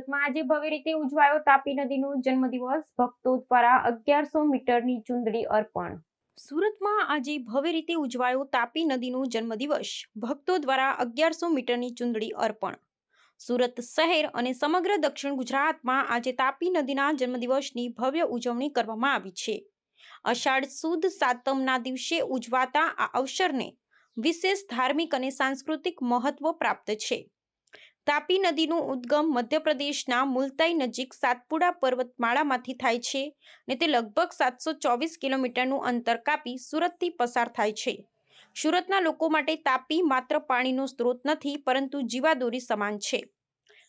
સુરતમાં આજે ભવ્ય રીતે ઉજવાયો તાપી નદીનો જન્મદિવસ. ભક્તો દ્વારા અગિયારસો મીટરની ચુંદડી અર્પણ. સુરતમાં આજે ભવ્ય રીતે ઉજવાયો તાપી નદીનો જન્મદિવસ. ભક્તો દ્વારા અગિયારસો મીટરની ચુંદડી અર્પણ. સુરત શહેર અને સમગ્ર દક્ષિણ ગુજરાતમાં આજે તાપી નદીના જન્મદિવસની ભવ્ય ઉજવણી કરવામાં આવી છે. અષાઢ સુદ સાતમના દિવસે ઉજવાતા આ અવસરને વિશેષ ધાર્મિક અને સાંસ્કૃતિક મહત્વ પ્રાપ્ત છે. તાપી નદીનું ઉદ્ગમ મધ્યપ્રદેશના મુલતાઈ નજીક સાતપુડા પર્વતમાળામાંથી થાય છે ને તે લગભગ સાતસો ચોવીસ કિલોમીટરનું અંતર કાપી સુરતથી પસાર થાય છે. સુરતના લોકો માટે તાપી માત્ર પાણીનો સ્ત્રોત નથી, પરંતુ જીવાદોરી સમાન છે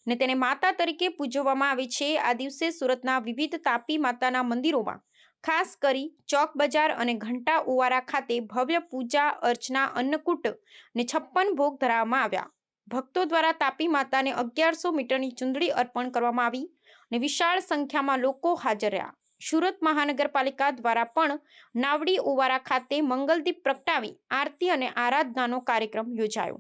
ને તેને માતા તરીકે પૂજવવામાં આવે છે. આ દિવસે સુરતના વિવિધ તાપી માતાના મંદિરોમાં ખાસ કરી ચોક બજાર અને ઘંટા ઓવારા ખાતે ભવ્ય પૂજા અર્ચના, અન્નકૂટ ને છપ્પન ભોગ ધરાવવામાં આવ્યા. ભક્તો દ્વારા તાપી માતાને અગિયારસો મીટરની ચુંદડી અર્પણ કરવામાં આવી અને વિશાળ સંખ્યામાં લોકો હાજર રહ્યા. સુરત મહાનગરપાલિકા દ્વારા પણ નાવડી ઓવારા ખાતે મંગલદીપ પ્રગટાવી આરતી અને આરાધનાનો કાર્યક્રમ યોજાયો.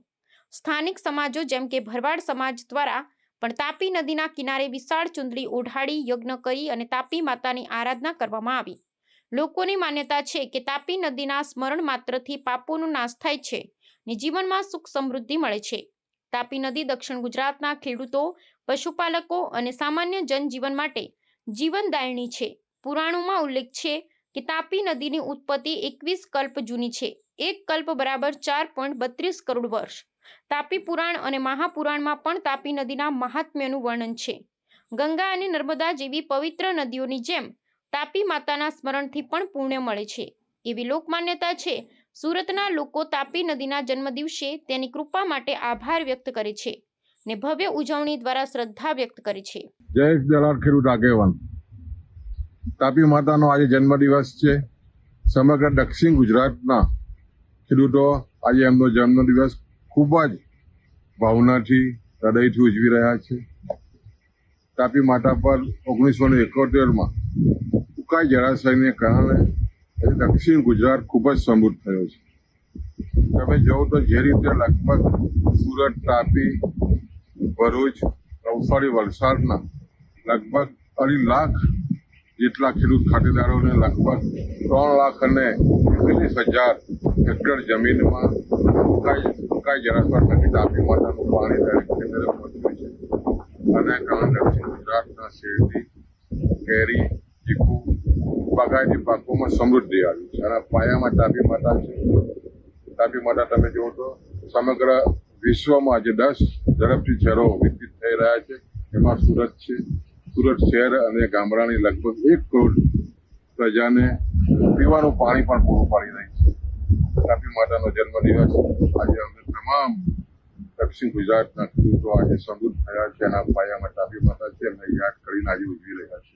સ્થાનિક સમાજો જેમ કે ભરવાડ સમાજ દ્વારા પણ તાપી નદીના કિનારે વિશાળ ચુંદડી ઓઢાડી યજ્ઞ કરી અને તાપી માતાની આરાધના કરવામાં આવી. લોકોની માન્યતા છે કે તાપી નદીના સ્મરણ માત્રથી પાપોનો નાશ થાય છે ને જીવનમાં સુખ સમૃદ્ધિ મળે છે. તાપી નદી દક્ષિણ ગુજરાતના ખેડૂતો, પશુપાલકો અને સામાન્ય જનજીવન માટે જીવનદાયણી છે. પુરાણોમાં ઉલ્લેખ છે કે તાપી નદીની ઉત્પત્તિ એકવીસ કલ્પ જૂની છે. એક કલ્પ બરાબર ચાર પોઈન્ટ બત્રીસ કરોડ વર્ષ. તાપી પુરાણ અને મહાપુરાણમાં પણ તાપી નદીના મહાત્મ્યનું વર્ણન છે. ગંગા અને નર્મદા જેવી પવિત્ર નદીઓની જેમ તાપી માતાના સ્મરણથી પણ પુણ્ય મળે છે. એવી લોકમાન્યતા છે સુરતના લોકો તાપી નદીના જન્મદિવસે તેની કૃપા માટે આભાર વ્યક્ત કરે છે ને ભવ્ય ઉજવણી દ્વારા શ્રદ્ધા વ્યક્ત કરે છે. જય દલાલ ખેડૂત આગેવાન. તાપી માતાનો આજે જન્મદિવસ છે. સમગ્ર દક્ષિણ ગુજરાતના ખેડૂતો આજે એમનો જન્મદિવસ ખૂબ જ ભાવનાથી, હૃદયથી ઉજવી રહ્યા છે. તાપી માતા પર ઓગણીસો ને એકોતેરમાં ઉકાઈ જળાશયને કારણે આજે દક્ષિણ ગુજરાત ખૂબ જ સમૃદ્ધ થયો છે. તમે જોવો તો જે રીતે લગભગ સુરત, તાપી, ભરૂચ, નવસારી, વલસાડના લગભગ અઢી લાખ જેટલા ખેડૂત ખાતેદારોને લગભગ ત્રણ લાખ અને એકવીસ હજાર હેક્ટર જમીનમાં ઉકાઈ ઉકાઈ નથી તાપી માતાનું પાણી દરેક ખેતરે પહોંચ્યું છે. અને ઘણા દક્ષિણ ગુજરાતના શેરડી, કેરી બાગાયતી પાકોમાં સમૃદ્ધિ આવી છે. અને પાયામાં તાપી માતા છે. તાપી માતા તમે જુઓ તો સમગ્ર વિશ્વમાં આજે દસ ઝડપથી શહેરો વિકસિત થઈ રહ્યા છે. એમાં સુરત છે. સુરત શહેર અને ગામડાની લગભગ એક કરોડ પ્રજાને પીવાનું પાણી પણ પૂરું પાડી રહી છે. તાપી માતાનો જન્મદિવસ આજે અમે તમામ દક્ષિણ ગુજરાતના ખેડૂતો આજે સમૃદ્ધ થયા છે અને પાયામાં તાપી માતા છે. એમને યાદ કરીને આજે ઉજવી રહ્યા છે